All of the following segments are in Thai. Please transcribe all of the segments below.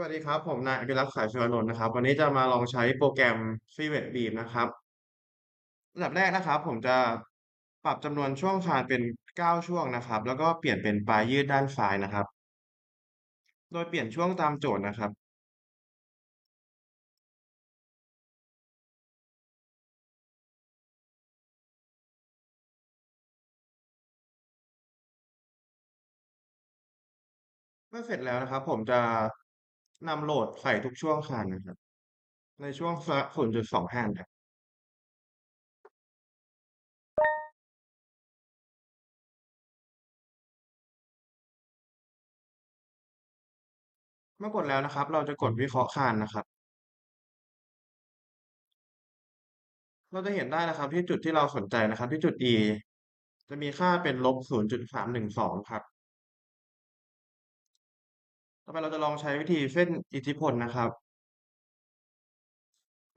สวัสดีครับ ผมนายอภิรักษ์สายสุวรรณนนท์นะครับ วันนี้จะมาลองใช้โปรแกรม f i v e t Beam นะครับอันดับแรกนะครับ ผมจะปรับจำนวนช่วงคานเป็น 9 ช่วงนะครับ แล้วก็เปลี่ยนเป็นปลายยืดด้านซ้ายนะครับ โดยเปลี่ยนช่วงตามโจทย์นะครับ เมื่อเสร็จแล้วนะครับ ผมจะ นำโหลดใส่ทุกช่วงคานนะครับ ในช่วงละ0.25ครับเมื่อกดแล้วนะครับ เราจะกดวิเคราะห์คานนะครับ เราจะเห็นได้นะครับ ที่จุดที่เราสนใจนะครับ ที่จุด E จะมีค่าเป็นลบ0.312ครับ ต่อไปเราจะลองใช้วิธีเส้นอิทธิพลนะครับ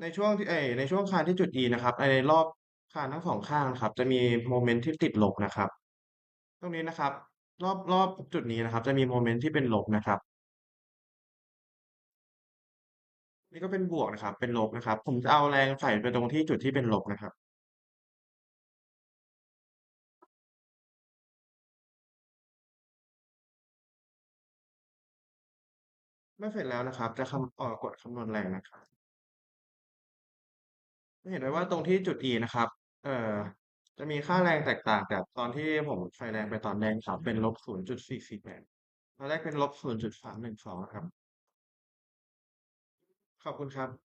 ในช่วงที่เอในช่วงคานที่จุด E นะครับในรอบคานทั้งสองข้างนะครับ จะมีโมเมนต์ที่ติดลบนะครับ ตรงนี้นะครับ รอบรอบจุดนี้นะครับ จะมีโมเมนต์ที่เป็นลบนะครับ นี่ก็เป็นบวกนะครับ เป็นลบนะครับ ผมจะเอาแรงใส่ไปตรงที่จุดที่เป็นลบนะครับ เมื่อเสร็จแล้วนะครับ จะคำเอ่อกดคำนวณแรงนะครับจะเห็นได้ว่าตรงที่จุด E นะครับ เอ่อ จะมีค่าแรงแตกต่างกับตอนที่ผมใช้แรงไปตอนแรกครับ เป็นลบ0.448ตอนแรกเป็นลบ0.312ครับ ขอบคุณครับ